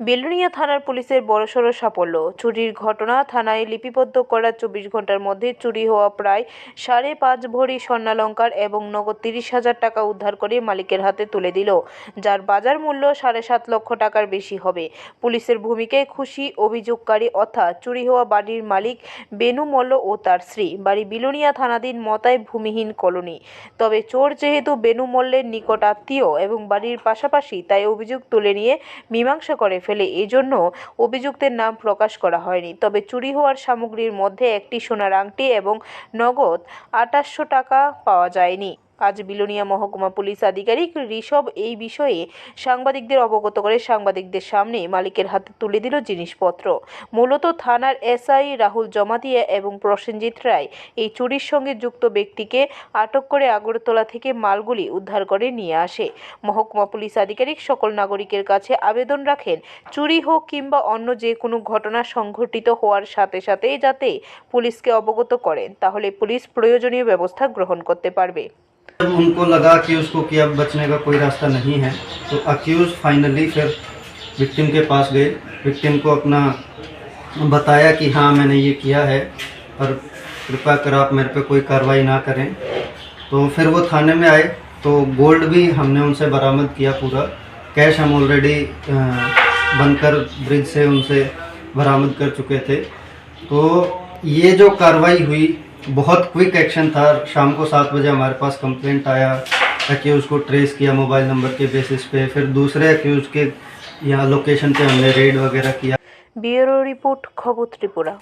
বেলুনিয়া থানার পুলিশের বড়সড় সাফল্য। চুরির ঘটনা থানায় লিপিবদ্ধ করা চব্বিশ ঘণ্টার মধ্যে চুরি হওয়া প্রায় সাড়ে পাঁচ ভরি স্বর্ণালঙ্কার এবং নগদ তিরিশ হাজার টাকা উদ্ধার করে মালিকের হাতে তুলে দিল, যার বাজার মূল্য সাড়ে সাত লক্ষ টাকার বেশি হবে। পুলিশের ভূমিকায় খুশি অভিযোগকারী অর্থাৎ চুরি হওয়া বাড়ির মালিক বেনু মল্ল ও তার স্ত্রী। বাড়ি বিলোনিয়া থানাধীন মতায় ভূমিহীন কলোনি। তবে চোর যেহেতু বেনু মল্লের নিকট আত্মীয় এবং বাড়ির পাশাপাশি তাই অভিযোগ তুলে নিয়ে মীমাংসা করে ফেলে। এজন্য অভিযুক্তের নাম প্রকাশ করা হয়নি। তবে চুরি হওয়ার সামগ্রীর মধ্যে একটি সোনার আংটি এবং নগদ আটাশশো টাকা পাওয়া যায়নি। আজ বিলোনিয়া মহকুমা পুলিশ আধিকারিক ঋষভ এই বিষয়ে সাংবাদিকদের অবগত করে সাংবাদিকদের সামনে মালিকের হাতে তুলে দিল জিনিসপত্র। মূলত থানার এসআই রাহুল জমাতিয়া এবং প্রসেনজিৎ রায় এই চুরির সঙ্গে যুক্ত ব্যক্তিকে আটক করে আগরতলা থেকে মালগুলি উদ্ধার করে নিয়ে আসে। মহকুমা পুলিশ আধিকারিক সকল নাগরিকের কাছে আবেদন রাখেন, চুরি হোক কিংবা অন্য যে কোনো ঘটনা সংঘটিত হওয়ার সাথে সাথেই যাতে পুলিশকে অবগত করেন, তাহলে পুলিশ প্রয়োজনীয় ব্যবস্থা গ্রহণ করতে পারবে। जब उनको लगा कि उसको कि अब बचने का कोई रास्ता नहीं है तो अक्यूज फाइनली फिर विक्टिम के पास गए। विक्टिम को अपना बताया कि हाँ मैंने ये किया है पर कृपया कर आप मेरे पे कोई कार्रवाई ना करें। तो फिर वो थाने में आए तो गोल्ड भी हमने उनसे बरामद किया पूरा। कैश हम ऑलरेडी बनकर ब्रिज से उनसे बरामद कर चुके थे। तो ये जो कार्रवाई हुई बहुत क्विक एक्शन था। शाम को सात बजे हमारे पास कंप्लेंट आया। अक्यूज़ को ट्रेस किया मोबाइल नंबर के बेसिस पे। फिर दूसरे अक्यूज़ के यहाँ लोकेशन पे हमने रेड वगैरह किया। ब्यूरो रिपोर्ट खबू त्रिपुरा।